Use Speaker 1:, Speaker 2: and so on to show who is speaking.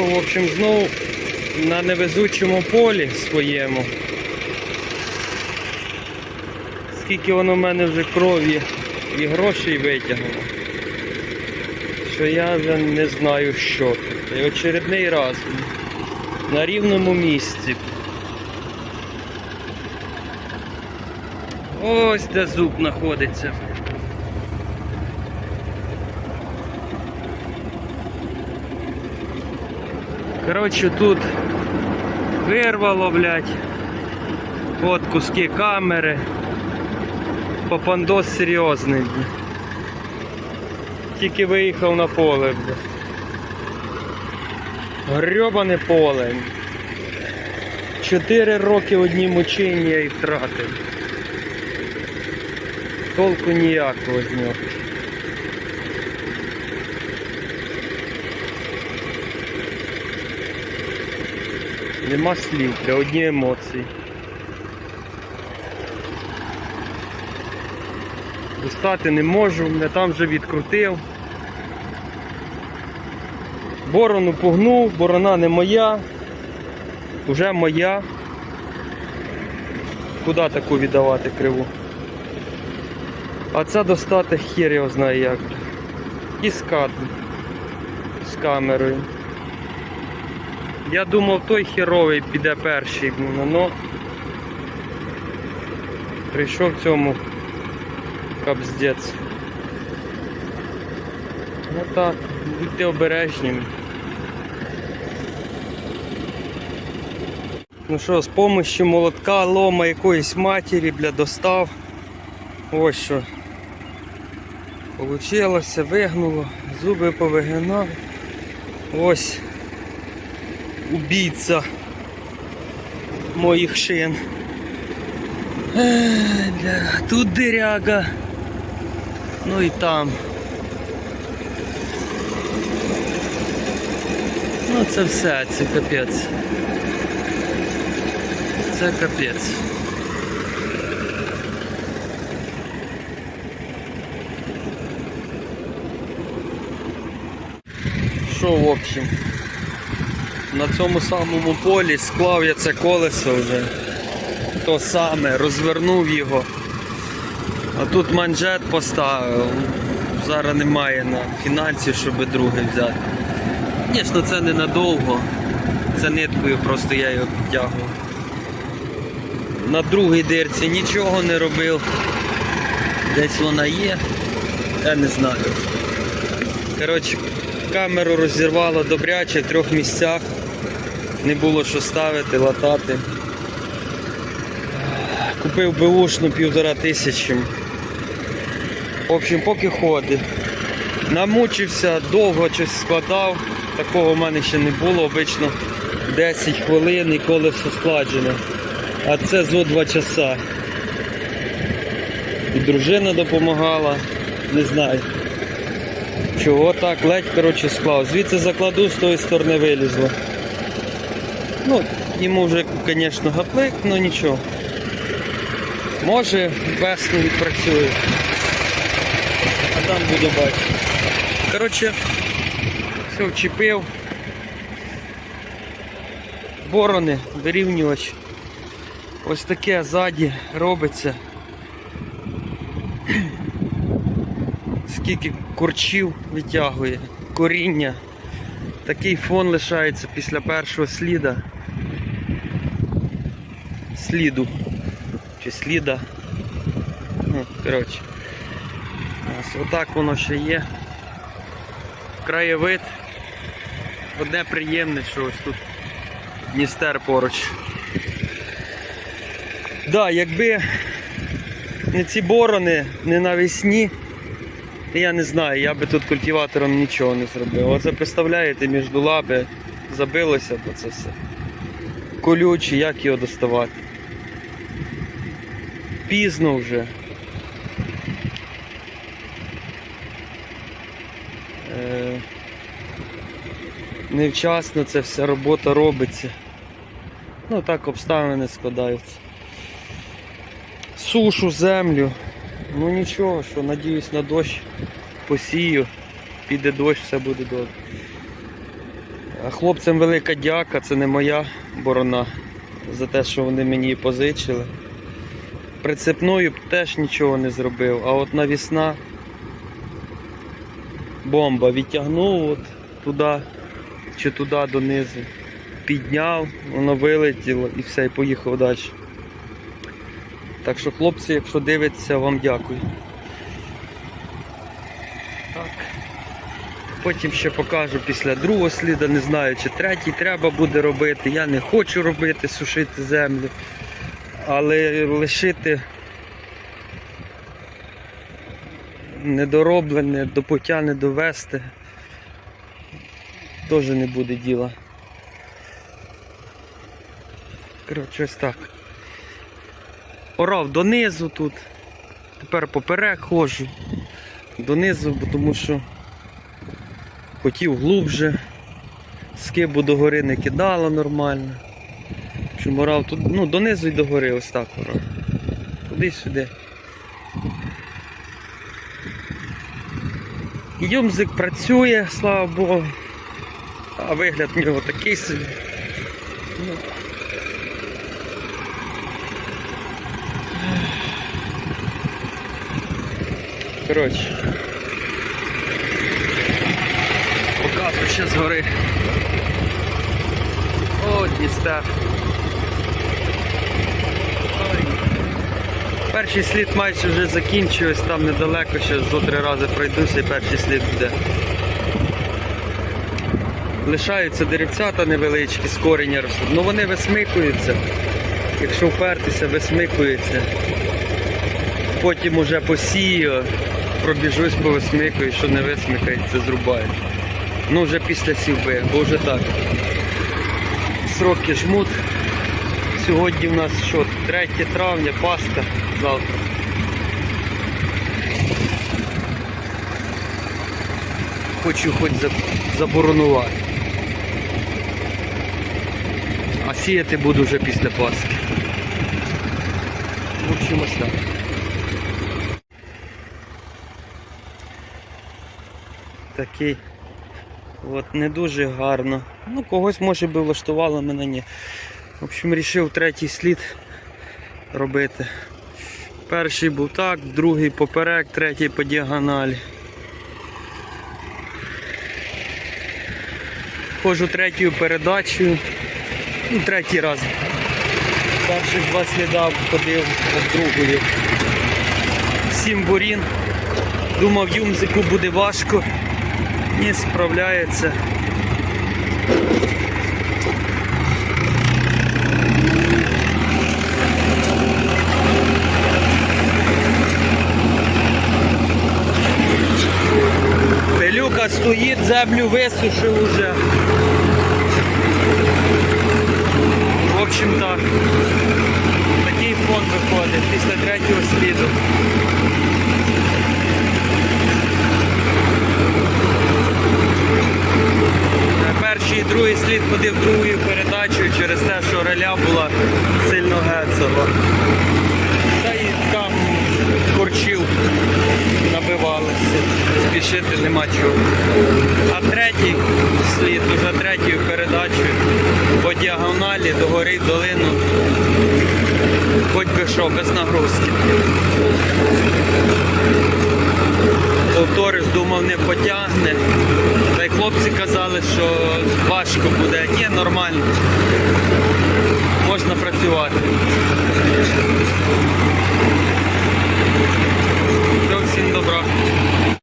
Speaker 1: приїхав, в общем, знову на невезучому полі своєму. Скільки воно в мене вже крові і грошей витягнуло. Що я вже не знаю що. І очередний раз на рівному місці. Ось де зуб знаходиться. Коротше, тут вирвало, блядь. От куски камери. Попандос серйозний. Тільки виїхав на поле. Грьобане поле. Чотири роки одні мучення і втрати. Толку ніякого з нього. Нема слів, для одні емоції. Достати не можу, мене там вже відкрутив. Борону погнув, борона не моя, вже моя. Куди таку віддавати криву? А це достати хер його знає як. І кадром. З камерою. Я думав той херовий піде перший, блін, но прийшов цьому капздець. Ну так, будьте обережні. Ну що, з помощью молотка, лома якоїсь матері, бля, достав. Ось що. Получилося, вигнуло, зуби повигинав. Ось убійця моїх шин. Тут диряга. Ну і там. Ну це все, це капець. Це капець. Що в общем? На цьому самому полі склав я це колесо вже. То саме, розвернув його. А тут манжет поставив. Зараз немає на фінансів, щоб другий взяти. Звісно, це ненадовго. Це ниткою просто я його підтягував. На другій дирці нічого не робив. Десь вона є. Я не знаю. Коротше, камеру розірвало добряче в трьох місцях. Не було що ставити, латати. Купив беушну півтора тисячі. В общем, поки ходить. Намучився, довго щось складав. Такого в мене ще не було. Обично 10 хвилин і колесо складене. А це зо 2 часа. І дружина допомагала, не знаю. Чого так, ледь коротше склав. Звідси закладу, з тої сторони вилізло. Ну, йому вже, звісно, гаплик, але нічого. Може, весну відпрацює. А там буду бачити. Коротше, все вчепив. Борони, вирівнювач. Ось таке ззаді робиться. Скільки курчів витягує, коріння. Такий фон лишається після першого сліда. Сліду. Чи сліда. Ну, коротше. Ось отак воно ще є. Краєвид. Одне приємне, що ось тут Дністер поруч. Да, якби не ці борони, не навесні, я не знаю, я би тут культиватором нічого не зробив. Оце представляєте, між лапи забилося, бо це все. Колючий, як його доставати? Пізно вже. Е, Невчасно ця вся робота робиться. Ну так обставини складаються. Сушу землю. Ну нічого, що надіюсь на дощ посію. Піде дощ, все буде добре. Хлопцям велика дяка, це не моя борона за те, що вони мені позичили. Прицепною б теж нічого не зробив, а от навісна бомба відтягнув от туди чи туди донизу, підняв, воно вилетіло і все, і поїхав далі. Так що, хлопці, якщо дивиться, вам дякую. Так. Потім ще покажу після другого сліда, не знаю, чи третій треба буде робити. Я не хочу робити, сушити землю. Але лишити недороблене, до пуття не довести. Теж не буде діла. Коротше, ось так. Орав донизу тут. Тепер поперек ходжу. Донизу, тому що хотів глубже. Скибу до гори не кидало нормально. Що морав тут, ну, донизу й до гори ось так орав. Туди-сюди. Юмзик працює, слава Богу. А вигляд в нього такий собі. Коротше. Показую ще згори. О, Дністер. Перший слід майже вже закінчується, там недалеко, ще зо три рази пройдуся і перший слід буде. Лишаються деревцята невеличкі з кореня ростуть. Ну вони висмикуються. Якщо впертися, висмикуються. Потім уже посію, пробіжусь по висмикую, що не висмикається, зрубаю. Ну вже після сівби, бо вже так. Сроки жмут. Сьогодні в нас що, 3 травня, Пасха, завтра. Хочу хоч заборонувати. А сіяти буду вже після Пасхи. В так. Такий От не дуже гарно. Ну, когось може би влаштувало, мене ні. В общем, рішив третій слід робити. Перший був так, другий поперек, третій по діагоналі. Ходжу третьою передачею. Ну, третій раз. Перших два сліда ходив от другою. Сім бурін. Думав, юмзику буде важко. Ні, справляється. Пилюка стоїть, землю висушив уже. В общем так. Такий фон виходить після третього сліду. Перший і другий слід ходив другою передачею через те, що реля була сильно гецова. Та і там корчів набивалися. Спішити нема чого. А третій слід уже третьою передачею по діагоналі до гори в долину. Хоч би що, без нагрузки. Повторюсь, думав не потягне. one.